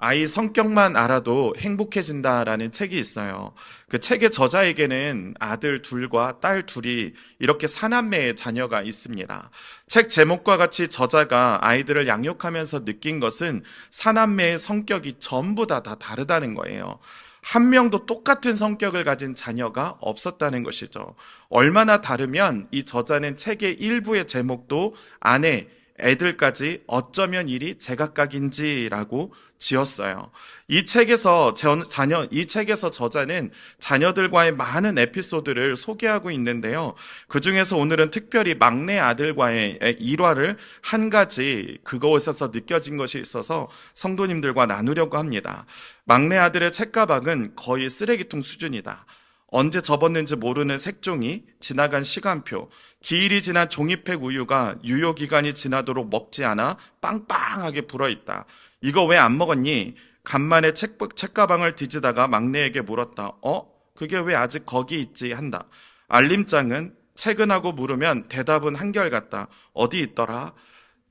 아이 성격만 알아도 행복해진다라는 책이 있어요. 그 책의 저자에게는 아들 둘과 딸 둘이 이렇게 사남매의 자녀가 있습니다. 책 제목과 같이 저자가 아이들을 양육하면서 느낀 것은 사남매의 성격이 전부 다 다 다르다는 거예요. 한 명도 똑같은 성격을 가진 자녀가 없었다는 것이죠. 얼마나 다르면 이 저자는 책의 일부의 제목도 아내, 애들까지 어쩌면 일이 제각각인지라고 지었어요. 이 책에서 전- 자녀 이 책에서 저자는 자녀들과의 많은 에피소드를 소개하고 있는데요. 그 중에서 오늘은 특별히 막내 아들과의 일화를 한 가지 그것에서 느껴진 것이 있어서 성도님들과 나누려고 합니다. 막내 아들의 책가방은 거의 쓰레기통 수준이다. 언제 접었는지 모르는 색종이, 지나간 시간표, 기일이 지난 종이팩 우유가 유효 기간이 지나도록 먹지 않아 빵빵하게 불어 있다. 이거 왜 안 먹었니? 간만에 책, 책가방을 뒤지다가 막내에게 물었다. 어? 그게 왜 아직 거기 있지? 한다. 알림장은 퇴근하고 물으면 대답은 한결같다. 어디 있더라?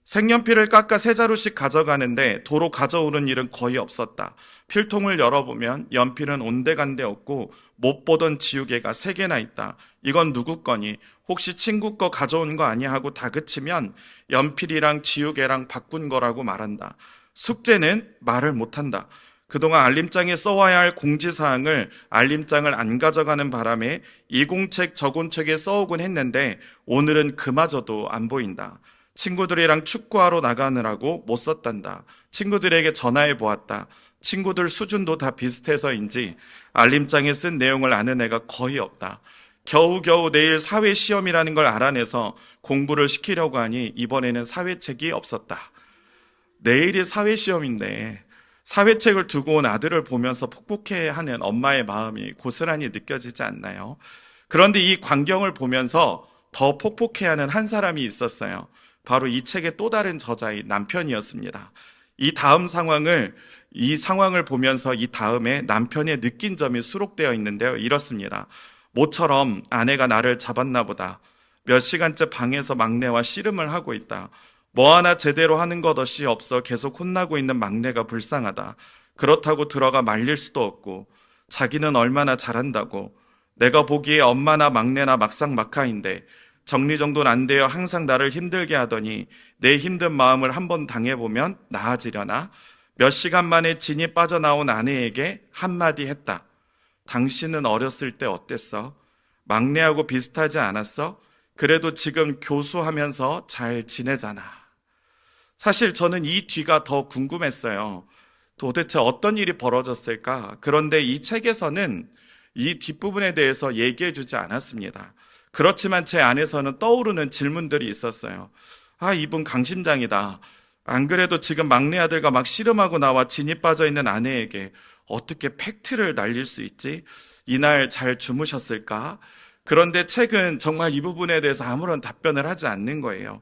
색연필을 깎아 세 자루씩 가져가는데 도로 가져오는 일은 거의 없었다. 필통을 열어보면 연필은 온데간데 없고 못 보던 지우개가 세 개나 있다. 이건 누구 거니? 혹시 친구 거 가져온 거 아니야 하고 다그치면 연필이랑 지우개랑 바꾼 거라고 말한다. 숙제는 말을 못한다. 그동안 알림장에 써와야 할 공지사항을 알림장을 안 가져가는 바람에 이공책 저공책에 써오곤 했는데 오늘은 그마저도 안 보인다. 친구들이랑 축구하러 나가느라고 못 썼단다. 친구들에게 전화해 보았다. 친구들 수준도 다 비슷해서인지 알림장에 쓴 내용을 아는 애가 거의 없다. 겨우겨우 내일 사회 시험이라는 걸 알아내서 공부를 시키려고 하니 이번에는 사회책이 없었다. 내일이 사회 시험인데 사회책을 두고 온 아들을 보면서 폭폭해 하는 엄마의 마음이 고스란히 느껴지지 않나요? 그런데 이 광경을 보면서 더 폭폭해 하는 한 사람이 있었어요. 바로 이 책의 또 다른 저자의 남편이었습니다. 이 다음 상황을 이 상황을 보면서 이 다음에 남편의 느낀 점이 수록되어 있는데요. 이렇습니다. 모처럼 아내가 나를 잡았나 보다. 몇 시간째 방에서 막내와 씨름을 하고 있다. 뭐 하나 제대로 하는 것 없이 없어 계속 혼나고 있는 막내가 불쌍하다. 그렇다고 들어가 말릴 수도 없고 자기는 얼마나 잘한다고 내가 보기에 엄마나 막내나 막상 막하인데 정리정돈 안 되어 항상 나를 힘들게 하더니 내 힘든 마음을 한번 당해보면 나아지려나? 몇 시간 만에 진이 빠져나온 아내에게 한마디 했다. 당신은 어렸을 때 어땠어? 막내하고 비슷하지 않았어? 그래도 지금 교수하면서 잘 지내잖아. 사실 저는 이 뒤가 더 궁금했어요. 도대체 어떤 일이 벌어졌을까? 그런데 이 책에서는 이 뒷부분에 대해서 얘기해 주지 않았습니다. 그렇지만 제 안에서는 떠오르는 질문들이 있었어요. 아, 이분 강심장이다. 안 그래도 지금 막내 아들과 막 씨름하고 나와 진이 빠져 있는 아내에게 어떻게 팩트를 날릴 수 있지? 이날 잘 주무셨을까? 그런데 책은 정말 이 부분에 대해서 아무런 답변을 하지 않는 거예요.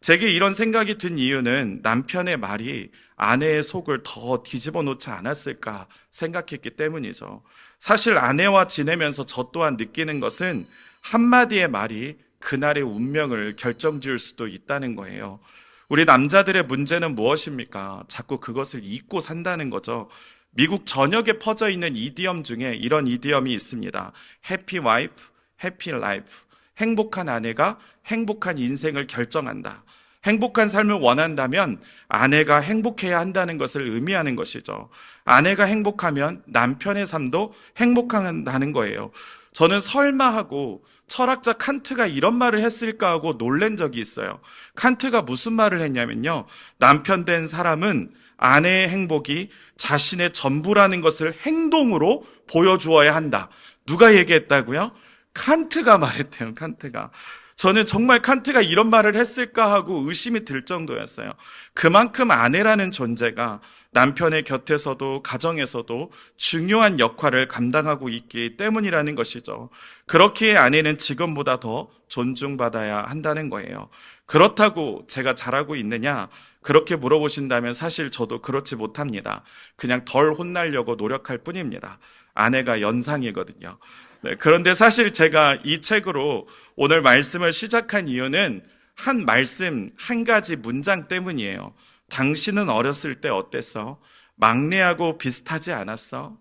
제게 이런 생각이 든 이유는 남편의 말이 아내의 속을 더 뒤집어 놓지 않았을까 생각했기 때문이죠. 사실 아내와 지내면서 저 또한 느끼는 것은 한마디의 말이 그날의 운명을 결정 지을 수도 있다는 거예요. 우리 남자들의 문제는 무엇입니까? 자꾸 그것을 잊고 산다는 거죠. 미국 전역에 퍼져 있는 이디엄 중에 이런 이디엄이 있습니다. 해피 와이프, 해피 라이프. 행복한 아내가 행복한 인생을 결정한다. 행복한 삶을 원한다면 아내가 행복해야 한다는 것을 의미하는 것이죠. 아내가 행복하면 남편의 삶도 행복한다는 거예요. 저는 설마 하고 철학자 칸트가 이런 말을 했을까 하고 놀란 적이 있어요. 칸트가 무슨 말을 했냐면요. 남편 된 사람은 아내의 행복이 자신의 전부라는 것을 행동으로 보여주어야 한다. 누가 얘기했다고요? 칸트가 말했대요, 칸트가. 저는 정말 칸트가 이런 말을 했을까 하고 의심이 들 정도였어요. 그만큼 아내라는 존재가 남편의 곁에서도 가정에서도 중요한 역할을 감당하고 있기 때문이라는 것이죠. 그렇기에 아내는 지금보다 더 존중받아야 한다는 거예요. 그렇다고 제가 잘하고 있느냐? 그렇게 물어보신다면 사실 저도 그렇지 못합니다. 그냥 덜 혼나려고 노력할 뿐입니다. 아내가 연상이거든요. 네, 그런데 사실 제가 이 책으로 오늘 말씀을 시작한 이유는 한 말씀, 한 가지 문장 때문이에요. 당신은 어렸을 때 어땠어? 막내하고 비슷하지 않았어?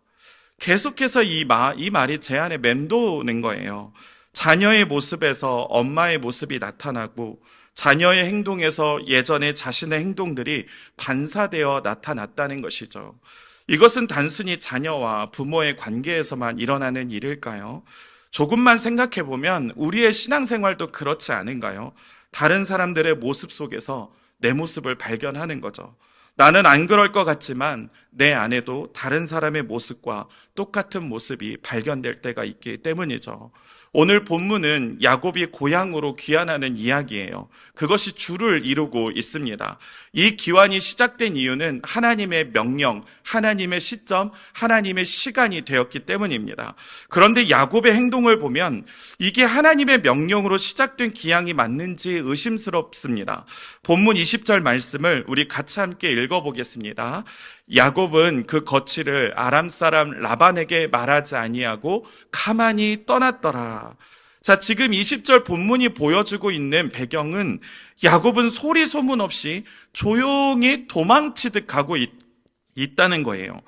계속해서 이, 마, 이 말이 제 안에 맴도는 거예요. 자녀의 모습에서 엄마의 모습이 나타나고 자녀의 행동에서 예전의 자신의 행동들이 반사되어 나타났다는 것이죠. 이것은 단순히 자녀와 부모의 관계에서만 일어나는 일일까요? 조금만 생각해 보면 우리의 신앙생활도 그렇지 않은가요? 다른 사람들의 모습 속에서 내 모습을 발견하는 거죠. 나는 안 그럴 것 같지만 내 안에도 다른 사람의 모습과 똑같은 모습이 발견될 때가 있기 때문이죠. 오늘 본문은 야곱이 고향으로 귀환하는 이야기예요. 그것이 주를 이루고 있습니다. 이 기환이 시작된 이유는 하나님의 명령, 하나님의 시점, 하나님의 시간이 되었기 때문입니다. 그런데 야곱의 행동을 보면 이게 하나님의 명령으로 시작된 기항이 맞는지 의심스럽습니다. 본문 20절 말씀을 우리 같이 함께 읽어보겠습니다. 야곱은 그 거취를 아람 사람 라반에게 말하지 아니하고 가만히 떠났더라. 자, 지금 20절 본문이 보여주고 있는 배경은 야곱은 소리 소문 없이 조용히 도망치듯 가고 있, 있다는 거예요.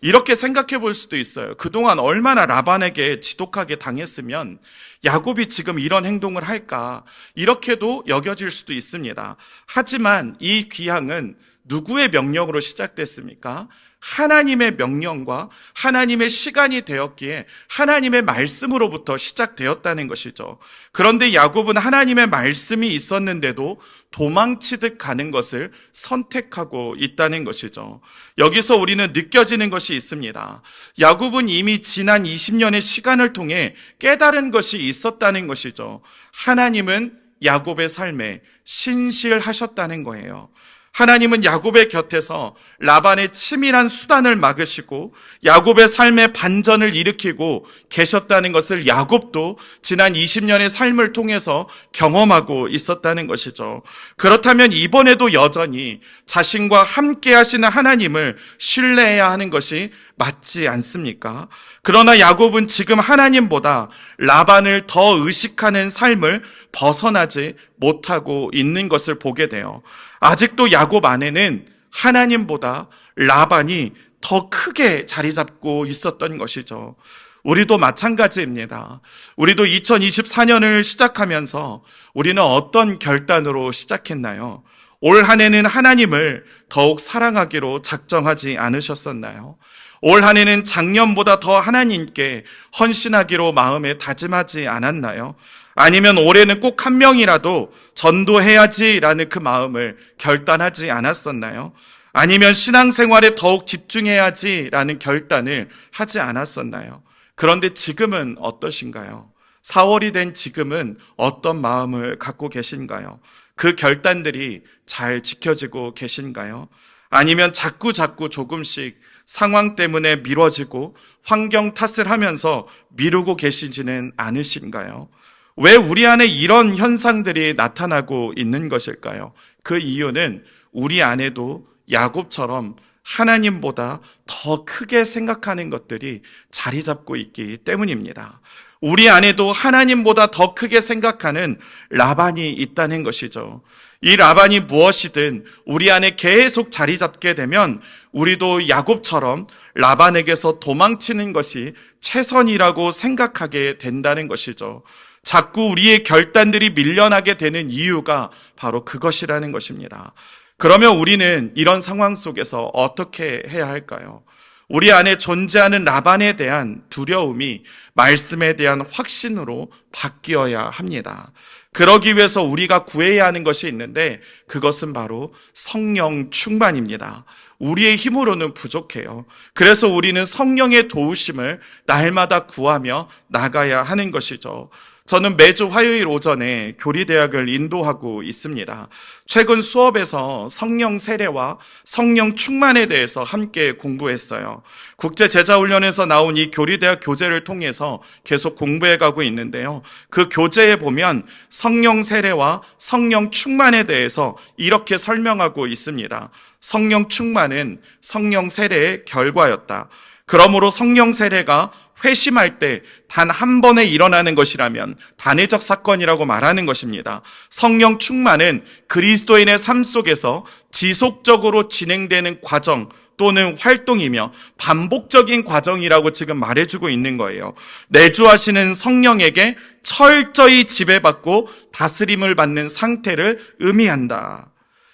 이렇게 생각해 볼 수도 있어요. 그동안 얼마나 라반에게 지독하게 당했으면 야곱이 지금 이런 행동을 할까? 이렇게도 여겨질 수도 있습니다. 하지만 이 귀향은 누구의 명령으로 시작됐습니까? 하나님의 명령과 하나님의 시간이 되었기에 하나님의 말씀으로부터 시작되었다는 것이죠. 그런데 야곱은 하나님의 말씀이 있었는데도 도망치듯 가는 것을 선택하고 있다는 것이죠. 여기서 우리는 느껴지는 것이 있습니다. 야곱은 이미 지난 20년의 시간을 통해 깨달은 것이 있었다는 것이죠. 하나님은 야곱의 삶에 신실하셨다는 거예요. 하나님은 야곱의 곁에서 라반의 치밀한 수단을 막으시고 야곱의 삶의 반전을 일으키고 계셨다는 것을 야곱도 지난 20년의 삶을 통해서 경험하고 있었다는 것이죠. 그렇다면 이번에도 여전히 자신과 함께 하시는 하나님을 신뢰해야 하는 것이 맞지 않습니까? 그러나 야곱은 지금 하나님보다 라반을 더 의식하는 삶을 벗어나지 못하고 있는 것을 보게 돼요. 아직도 야곱 안에는 하나님보다 라반이 더 크게 자리 잡고 있었던 것이죠. 우리도 마찬가지입니다. 우리도 2024년을 시작하면서 우리는 어떤 결단으로 시작했나요? 올 한 해는 하나님을 더욱 사랑하기로 작정하지 않으셨었나요? 올 한 해는 작년보다 더 하나님께 헌신하기로 마음에 다짐하지 않았나요? 아니면 올해는 꼭 한 명이라도 전도해야지라는 그 마음을 결단하지 않았었나요? 아니면 신앙생활에 더욱 집중해야지라는 결단을 하지 않았었나요? 그런데 지금은 어떠신가요? 4월이 된 지금은 어떤 마음을 갖고 계신가요? 그 결단들이 잘 지켜지고 계신가요? 아니면 자꾸 자꾸 조금씩 상황 때문에 미뤄지고 환경 탓을 하면서 미루고 계시지는 않으신가요? 왜 우리 안에 이런 현상들이 나타나고 있는 것일까요? 그 이유는 우리 안에도 야곱처럼 하나님보다 더 크게 생각하는 것들이 자리 잡고 있기 때문입니다. 우리 안에도 하나님보다 더 크게 생각하는 라반이 있다는 것이죠. 이 라반이 무엇이든 우리 안에 계속 자리 잡게 되면 우리도 야곱처럼 라반에게서 도망치는 것이 최선이라고 생각하게 된다는 것이죠. 자꾸 우리의 결단들이 밀려나게 되는 이유가 바로 그것이라는 것입니다. 그러면 우리는 이런 상황 속에서 어떻게 해야 할까요? 우리 안에 존재하는 라반에 대한 두려움이 말씀에 대한 확신으로 바뀌어야 합니다. 그러기 위해서 우리가 구해야 하는 것이 있는데 그것은 바로 성령 충만입니다. 우리의 힘으로는 부족해요. 그래서 우리는 성령의 도우심을 날마다 구하며 나가야 하는 것이죠. 저는 매주 화요일 오전에 교리대학을 인도하고 있습니다. 최근 수업에서 성령 세례와 성령 충만에 대해서 함께 공부했어요. 국제제자훈련에서 나온 이 교리대학 교재를 통해서 계속 공부해 가고 있는데요. 그 교재에 보면 성령 세례와 성령 충만에 대해서 이렇게 설명하고 있습니다. 성령 충만은 성령 세례의 결과였다. 그러므로 성령 세례가 회심할 때 단 한 번에 일어나는 것이라면 단회적 사건이라고 말하는 것입니다. 성령 충만은 그리스도인의 삶 속에서 지속적으로 진행되는 과정 또는 활동이며 반복적인 과정이라고 지금 말해주고 있는 거예요. 내주하시는 성령에게 철저히 지배받고 다스림을 받는 상태를 의미한다.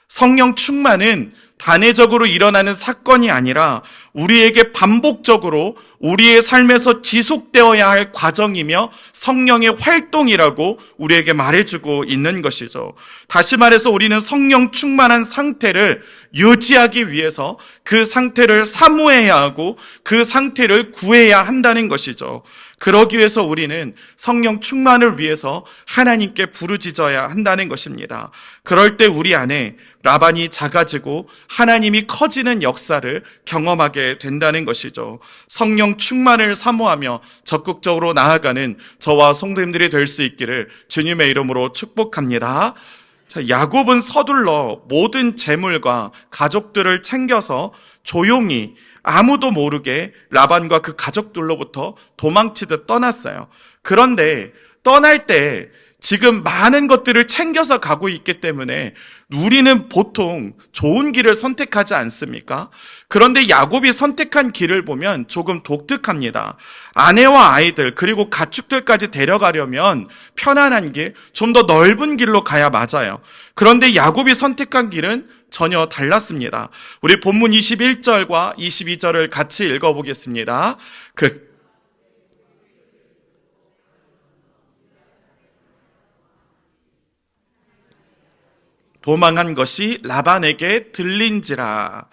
성령 충만은 단회적으로 일어나는 사건이 아니라 우리에게 반복적으로 우리의 삶에서 지속되어야 할 과정이며 성령의 활동이라고 우리에게 말해주고 있는 것이죠. 다시 말해서 우리는 성령 충만한 상태를 유지하기 위해서 그 상태를 사모해야 하고 그 상태를 구해야 한다는 것이죠. 그러기 위해서 우리는 성령 충만을 위해서 하나님께 부르짖어야 한다는 것입니다. 그럴 때 우리 안에 라반이 작아지고 하나님이 커지는 역사를 경험하게 된다는 것이죠. 성령 충만을 사모하며 적극적으로 나아가는 저와 성도님들이 될 수 있기를 주님의 이름으로 축복합니다. 자, 야곱은 서둘러 모든 재물과 가족들을 챙겨서 조용히 아무도 모르게 라반과 그 가족들로부터 도망치듯 떠났어요. 그런데 떠날 때 지금 많은 것들을 챙겨서 가고 있기 때문에 우리는 보통 좋은 길을 선택하지 않습니까? 그런데 야곱이 선택한 길을 보면 조금 독특합니다. 아내와 아이들 그리고 가축들까지 데려가려면 편안한 길, 좀 더 넓은 길로 가야 맞아요. 그런데 야곱이 선택한 길은 전혀 달랐습니다. 우리 본문 21절과 22절을 같이 읽어보겠습니다. 그 도망한 것이 라반에게 들린지라.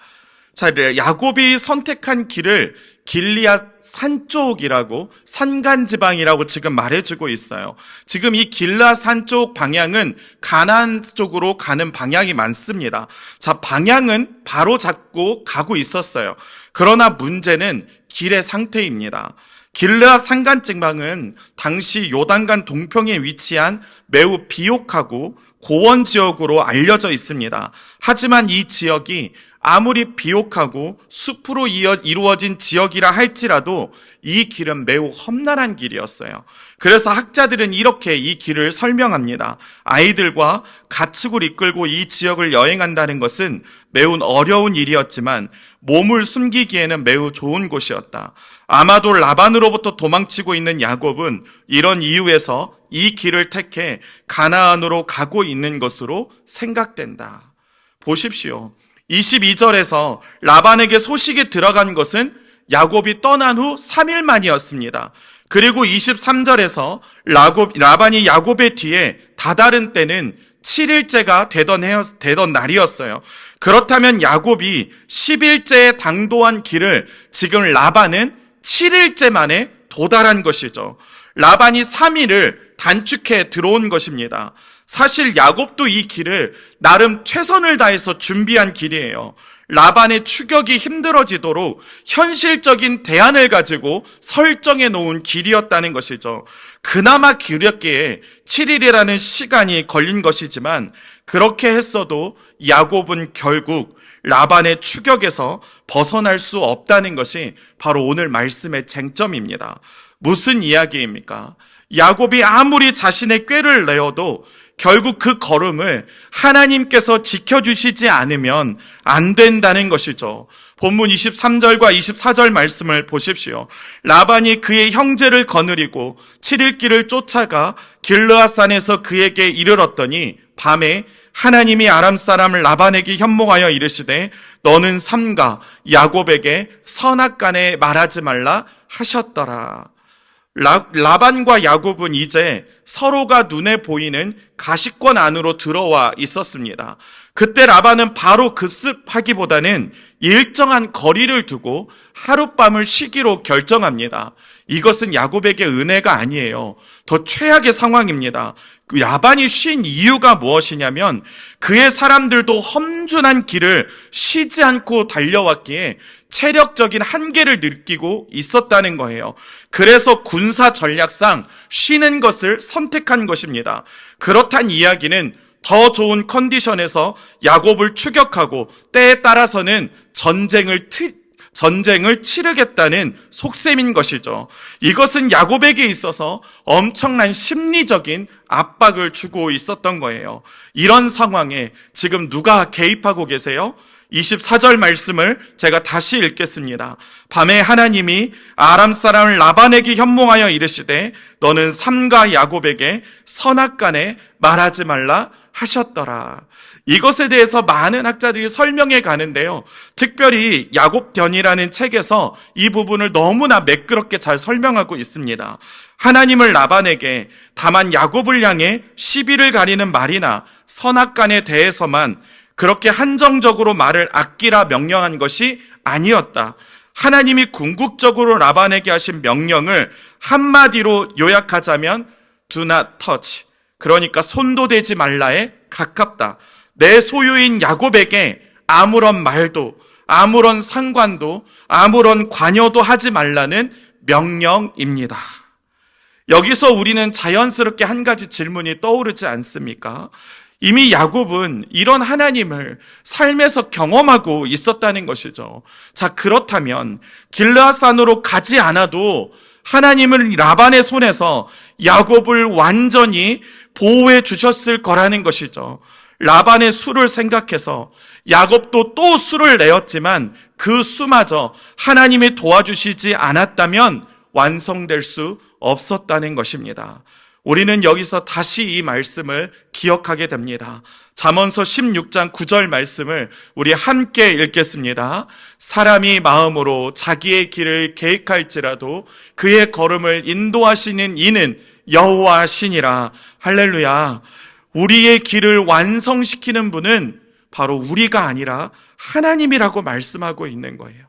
자, 야곱이 선택한 길을 길리앗 산 쪽이라고 산간 지방이라고 지금 말해주고 있어요. 지금 이 길라 산쪽 방향은 가난 쪽으로 가는 방향이 많습니다. 자, 방향은 바로 잡고 가고 있었어요. 그러나 문제는 길의 상태입니다. 길르앗 산간 지방은 당시 요단강 동평에 위치한 매우 비옥하고 고원 지역으로 알려져 있습니다. 하지만 이 지역이 아무리 비옥하고 숲으로 이루어진 지역이라 할지라도 이 길은 매우 험난한 길이었어요. 그래서 학자들은 이렇게 이 길을 설명합니다. 아이들과 가축을 이끌고 이 지역을 여행한다는 것은 매우 어려운 일이었지만 몸을 숨기기에는 매우 좋은 곳이었다. 아마도 라반으로부터 도망치고 있는 야곱은 이런 이유에서 이 길을 택해 가나안으로 가고 있는 것으로 생각된다. 보십시오. 22절에서 라반에게 소식이 들어간 것은 야곱이 떠난 후 3일 만이었습니다. 그리고 23절에서 라곱, 라반이 야곱의 뒤에 다다른 때는 7일째가 되던, 해, 되던 날이었어요. 그렇다면 야곱이 10일째에 당도한 길을 지금 라반은 7일째 만에 도달한 것이죠. 라반이 3일을 단축해 들어온 것입니다. 사실 야곱도 이 길을 나름 최선을 다해서 준비한 길이에요. 라반의 추격이 힘들어지도록 현실적인 대안을 가지고 설정해 놓은 길이었다는 것이죠. 그나마 길었기에 7일이라는 시간이 걸린 것이지만 그렇게 했어도 야곱은 결국 라반의 추격에서 벗어날 수 없다는 것이 바로 오늘 말씀의 쟁점입니다. 무슨 이야기입니까? 야곱이 아무리 자신의 꾀를 내어도 결국 그 걸음을 하나님께서 지켜주시지 않으면 안 된다는 것이죠. 본문 23절과 24절 말씀을 보십시오. 라반이 그의 형제를 거느리고 7일 길을 쫓아가 길르아산에서 그에게 이르렀더니 밤에 하나님이 아람 사람 라반에게 현몽하여 이르시되 너는 삼가 야곱에게 선악간에 말하지 말라 하셨더라. 라, 라반과 야곱은 이제 서로가 눈에 보이는 가시권 안으로 들어와 있었습니다. 그때 라반은 바로 급습하기보다는 일정한 거리를 두고 하룻밤을 쉬기로 결정합니다. 이것은 야곱에게 은혜가 아니에요. 더 최악의 상황입니다. 그 야반이 쉰 이유가 무엇이냐면 그의 사람들도 험준한 길을 쉬지 않고 달려왔기에 체력적인 한계를 느끼고 있었다는 거예요. 그래서 군사 전략상 쉬는 것을 선택한 것입니다. 그렇단 이야기는 더 좋은 컨디션에서 야곱을 추격하고 때에 따라서는 전쟁을 트, 전쟁을 치르겠다는 속셈인 것이죠. 이것은 야곱에게 있어서 엄청난 심리적인 압박을 주고 있었던 거예요. 이런 상황에 지금 누가 개입하고 계세요? 24절 말씀을 제가 다시 읽겠습니다. 밤에 하나님이 아람 사람 라반에게 현몽하여 이르시되 너는 삼가 야곱에게 선악간에 말하지 말라 하셨더라. 이것에 대해서 많은 학자들이 설명해 가는데요. 특별히 야곱견이라는 책에서 이 부분을 너무나 매끄럽게 잘 설명하고 있습니다. 하나님을 라반에게 다만 야곱을 향해 시비를 가리는 말이나 선악간에 대해서만 그렇게 한정적으로 말을 아끼라 명령한 것이 아니었다. 하나님이 궁극적으로 라반에게 하신 명령을 한마디로 요약하자면 do not touch. 그러니까 손도 대지 말라에 가깝다. 내 소유인 야곱에게 아무런 말도, 아무런 상관도, 아무런 관여도 하지 말라는 명령입니다. 여기서 우리는 자연스럽게 한 가지 질문이 떠오르지 않습니까? 이미 야곱은 이런 하나님을 삶에서 경험하고 있었다는 것이죠. 자, 그렇다면 길라산으로 가지 않아도 하나님은 라반의 손에서 야곱을 완전히 보호해 주셨을 거라는 것이죠. 라반의 수를 생각해서 야곱도 또 수를 내었지만 그 수마저 하나님이 도와주시지 않았다면 완성될 수 없었다는 것입니다. 우리는 여기서 다시 이 말씀을 기억하게 됩니다. 잠언서 16장 9절 말씀을 우리 함께 읽겠습니다. 사람이 마음으로 자기의 길을 계획할지라도 그의 걸음을 인도하시는 이는 여호와시니라. 할렐루야. 우리의 길을 완성시키는 분은 바로 우리가 아니라 하나님이라고 말씀하고 있는 거예요.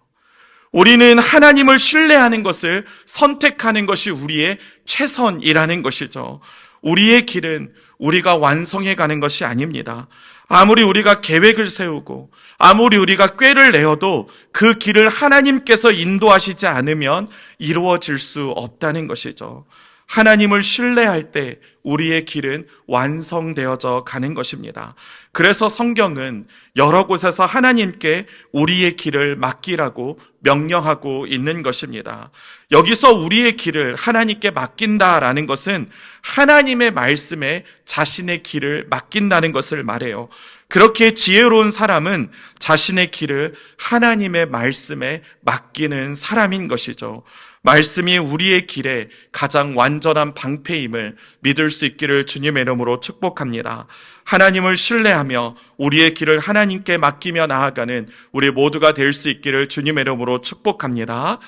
우리는 하나님을 신뢰하는 것을 선택하는 것이 우리의 최선이라는 것이죠. 우리의 길은 우리가 완성해 가는 것이 아닙니다. 아무리 우리가 계획을 세우고 아무리 우리가 꾀를 내어도 그 길을 하나님께서 인도하시지 않으면 이루어질 수 없다는 것이죠. 하나님을 신뢰할 때 우리의 길은 완성되어져 가는 것입니다. 그래서 성경은 여러 곳에서 하나님께 우리의 길을 맡기라고 명령하고 있는 것입니다. 여기서 우리의 길을 하나님께 맡긴다라는 것은 하나님의 말씀에 자신의 길을 맡긴다는 것을 말해요. 그렇게 지혜로운 사람은 자신의 길을 하나님의 말씀에 맡기는 사람인 것이죠. 말씀이 우리의 길에 가장 완전한 방패임을 믿을 수 있기를 주님의 이름으로 축복합니다. 하나님을 신뢰하며 우리의 길을 하나님께 맡기며 나아가는 우리 모두가 될 수 있기를 주님의 이름으로 축복합니다.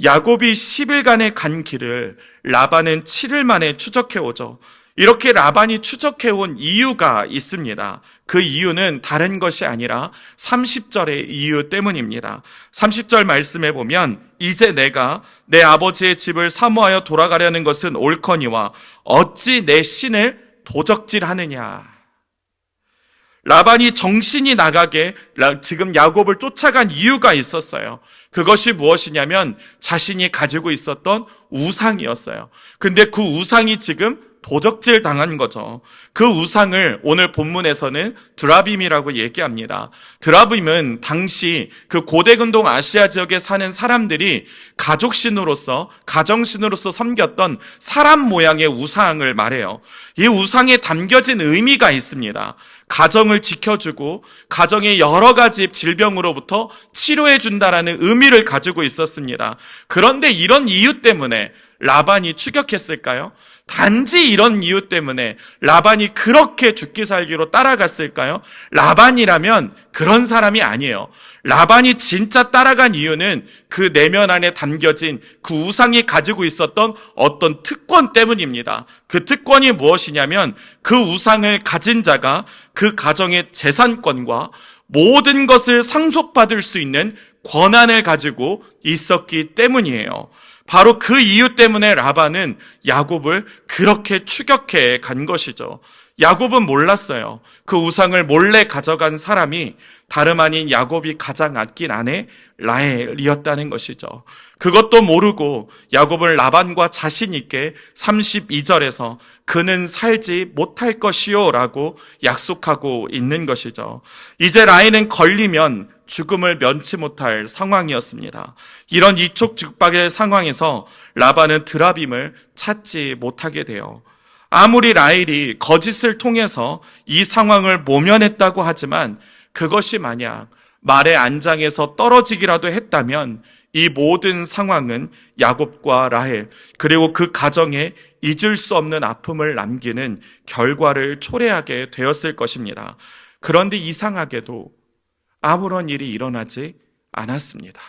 야곱이 10일간의 간 길을 라반은 7일 만에 추적해 오죠. 이렇게 라반이 추적해 온 이유가 있습니다. 그 이유는 다른 것이 아니라 30절의 이유 때문입니다. 30절 말씀에 보면 이제 내가 내 아버지의 집을 사모하여 돌아가려는 것은 옳거니와 어찌 내 신을 도적질하느냐. 라반이 정신이 나가게 지금 야곱을 쫓아간 이유가 있었어요. 그것이 무엇이냐면 자신이 가지고 있었던 우상이었어요. 근데 그 우상이 지금 도적질 당한 거죠. 그 우상을 오늘 본문에서는 드라빔이라고 얘기합니다. 드라빔은 당시 그 고대근동 아시아 지역에 사는 사람들이 가족신으로서, 가정신으로서 섬겼던 사람 모양의 우상을 말해요. 이 우상에 담겨진 의미가 있습니다. 가정을 지켜주고 가정의 여러 가지 질병으로부터 치료해 준다라는 의미를 가지고 있었습니다. 그런데 이런 이유 때문에 라반이 추격했을까요? 단지 이런 이유 때문에 라반이 그렇게 죽기 살기로 따라갔을까요? 라반이라면 그런 사람이 아니에요. 라반이 진짜 따라간 이유는 그 내면 안에 담겨진 그 우상이 가지고 있었던 어떤 특권 때문입니다. 그 특권이 무엇이냐면 그 우상을 가진 자가 그 가정의 재산권과 모든 것을 상속받을 수 있는 권한을 가지고 있었기 때문이에요. 바로 그 이유 때문에 라반은 야곱을 그렇게 추격해 간 것이죠. 야곱은 몰랐어요. 그 우상을 몰래 가져간 사람이 다름 아닌 야곱이 가장 아낀 아내 라헬이었다는 것이죠. 그것도 모르고 야곱은 라반과 자신 있게 32절에서 그는 살지 못할 것이요라고 약속하고 있는 것이죠. 이제 라헬은 걸리면 죽음을 면치 못할 상황이었습니다. 이런 이촉즉박의 상황에서 라반은 드라빔을 찾지 못하게 돼요. 아무리 라헬이 거짓을 통해서 이 상황을 모면했다고 하지만 그것이 만약 말의 안장에서 떨어지기라도 했다면 이 모든 상황은 야곱과 라헬 그리고 그 가정에 잊을 수 없는 아픔을 남기는 결과를 초래하게 되었을 것입니다. 그런데 이상하게도 아무런 일이 일어나지 않았습니다.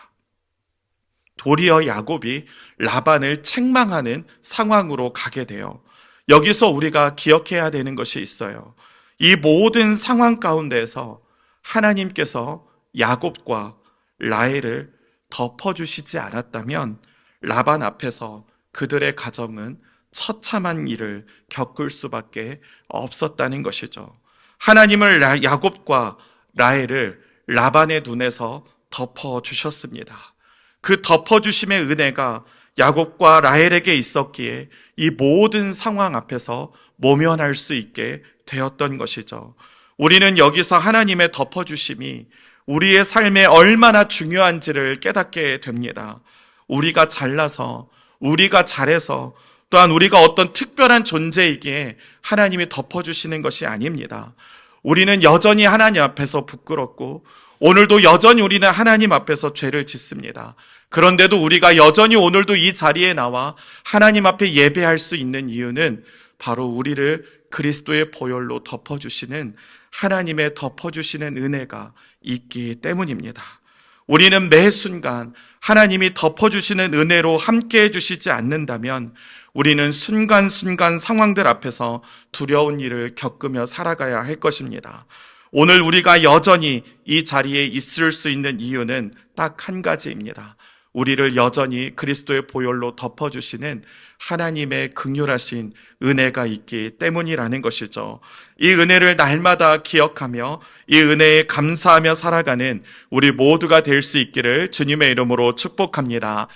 도리어 야곱이 라반을 책망하는 상황으로 가게 돼요. 여기서 우리가 기억해야 되는 것이 있어요. 이 모든 상황 가운데에서 하나님께서 야곱과 라헬을 덮어주시지 않았다면 라반 앞에서 그들의 가정은 처참한 일을 겪을 수밖에 없었다는 것이죠. 하나님을 라- 야곱과 라헬을 라반의 눈에서 덮어주셨습니다. 그 덮어주심의 은혜가 야곱과 라헬에게 있었기에 이 모든 상황 앞에서 모면할 수 있게 되었던 것이죠. 우리는 여기서 하나님의 덮어주심이 우리의 삶에 얼마나 중요한지를 깨닫게 됩니다. 우리가 잘나서, 우리가 잘해서, 또한 우리가 어떤 특별한 존재이기에 하나님이 덮어주시는 것이 아닙니다. 우리는 여전히 하나님 앞에서 부끄럽고, 오늘도 여전히 우리는 하나님 앞에서 죄를 짓습니다. 그런데도 우리가 여전히 오늘도 이 자리에 나와 하나님 앞에 예배할 수 있는 이유는 바로 우리를 그리스도의 보혈로 덮어주시는 하나님의 덮어주시는 은혜가 있기 때문입니다. 우리는 매 순간 하나님이 덮어주시는 은혜로 함께 해주시지 않는다면 우리는 순간순간 상황들 앞에서 두려운 일을 겪으며 살아가야 할 것입니다. 오늘 우리가 여전히 이 자리에 있을 수 있는 이유는 딱 한 가지입니다. 우리를 여전히 그리스도의 보혈로 덮어주시는 하나님의 극률하신 은혜가 있기 때문이라는 것이죠. 이 은혜를 날마다 기억하며 이 은혜에 감사하며 살아가는 우리 모두가 될 수 있기를 주님의 이름으로 축복합니다.